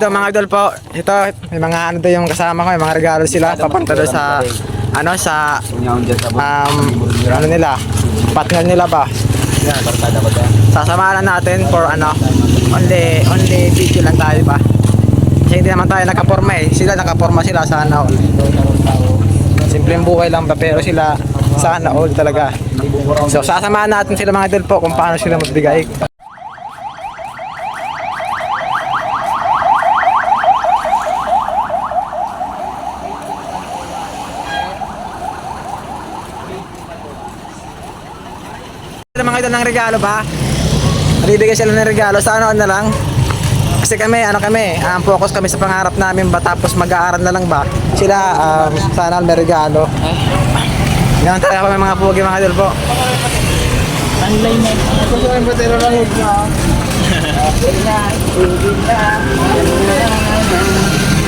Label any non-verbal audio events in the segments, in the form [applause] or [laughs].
ito mga idol po. Ito, may mga ano daw yung kasama ko, may mga regalo sila. Papunta doon sa, ano, sa, um, ano nila, partner nila ba? Yan. Sasamahan na natin for ano, only, only video lang tayo ba? Kasi hindi naman tayo nakaporma eh. Sila nakaporma sila sana all. Simpleng buhay lang ba pero sila sana all talaga. So sasamahan natin sila mga idol po kung paano sila magbigay. Mga idol ng regalo ba? Nabibigay sila ng regalo sa ano na lang. Kasi kami, ano kami, um, focus kami sa pangarap namin ba tapos mag-aaral na lang ba? Sila, um, sana may regalo. Ganun talaga kami mga pugi mga idol po. Ken.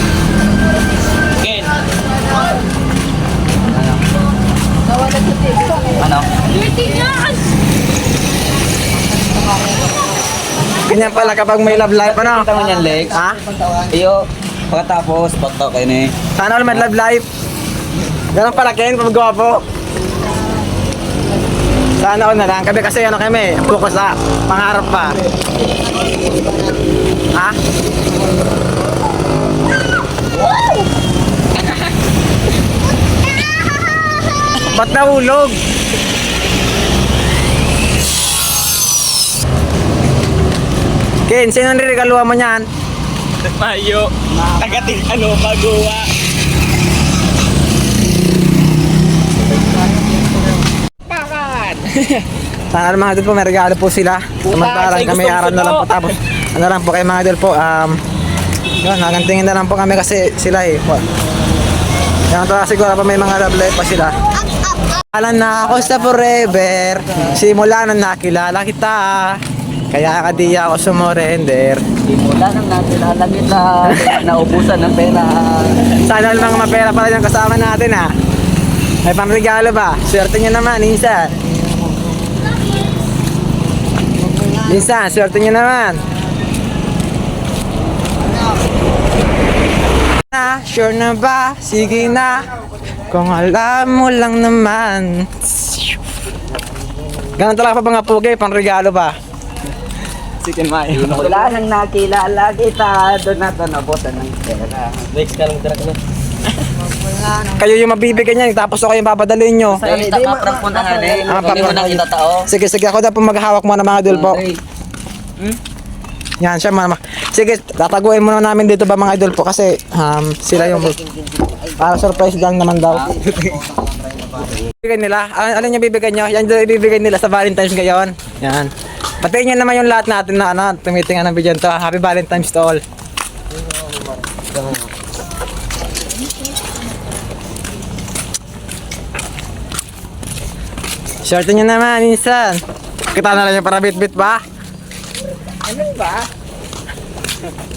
Ganyan pala kapag may love life, ano? Kita mo niyan, Lex? Ha? Iyo, pagkatapos, pagka kayo ni... Sana all may love life. Ganun pala Ken, pag gwapo. Sana all na lang. Kami kasi ano kami, focus sa pangarap pa. Ha? Ba't nahulog? Ken, sino niregaluhan mo niyan? Mayo. Tagating ano, magawa. Sana [laughs] mga idol po, may regalo po sila. Samantalang kami aral na lang po. Tapos, ano lang po kayo mga idol po, um, yun, nagantingin na lang po kami kasi sila eh. Po. Yan to siguro pa may mga love life pa sila. Alam na ako sa forever, simula nang nakilala kita. Kaya ka di ako sumurrender. Simula nang nakilala kita, naubusan ng pera. Sana all mga mapera pala yung kasama natin ha. May pangregalo ba? Swerte nyo naman, Insan. Insan, swerte nyo naman. Na, sure na ba? Sige na. Kung alam mo lang naman. Ganun talaga pa mga pugay, pangregalo ba? Chicken Mayo. Simula nang nakilala kita, doon na ito naubusan ng pera. Lex, ka lang tira ka na. Kayo yung mabibigyan niyan, tapos ako yung papadalhin nyo. Lex, tapaprank mo na nga, Lex. Ah, Hindi mo na kita tao. Sige, sige, ako daw po maghahawak mo ng mga idol po. Okay. Yan siya mama. Sige, tataguin muna namin dito ba mga idol po kasi um, sila yung para surprise lang naman daw. Bibigay [laughs] nila. Ano, ano yung bibigay nyo? Yan daw ibibigay nila sa Valentine's ngayon. Yan. Patayin nyo naman yung lahat natin na ano, tumitingan ng video to. Happy Valentine's to all. Swerte nyo naman, insan. Kita na lang yung para bit-bit ba?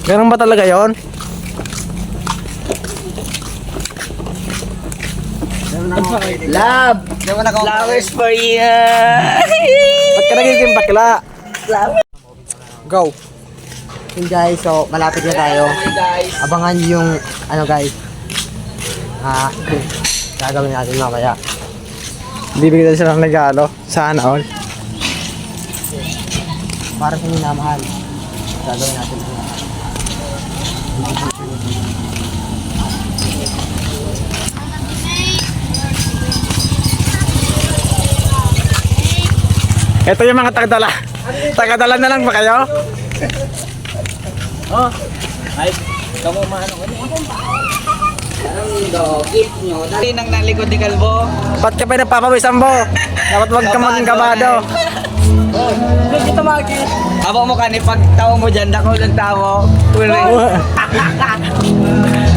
Ganun ba talaga yon? Love! Flowers for you! Ba't ka nagiging bakla? Go. Yun guys, so malapit na tayo. Abangan yung ano guys. Ah, gagawin natin mamaya. Bibigyan sila ng regalo. Sana all. Para sa minamahal. Gagawin natin. Ito yung mga tagadala. Tagadala na lang ba kayo? Oh! Ay, kamu maano nyo. Dali nang nalikod ni Kalbo. Ba't ka pa napapawisan mo? Dapat wag ka maging kabado. Ito magi. Abo mo kani pag tawo mo dyan, dako ng tawo.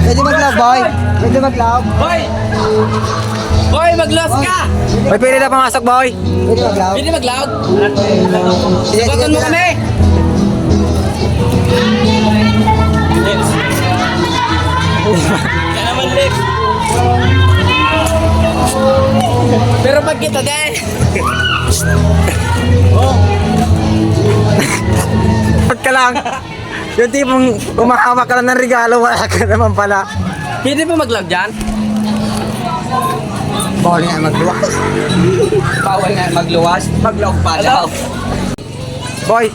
Pwede mag-love boy! Pwede mag-love! Boy! Boy, mag-loss ka! May pili na pumasok, boy. Sige, Sabaton sige, mo kami! Lex. Ka naman, Lex. Pero pag kita din. Ba't ka lang? Yung tipong umahawak ka lang ng regalo, wala ka naman pala. Pwede ba mag-love dyan? Bawal nga magluwas. [laughs] Bawal nga magluwas. Mag-love pa daw. Boy,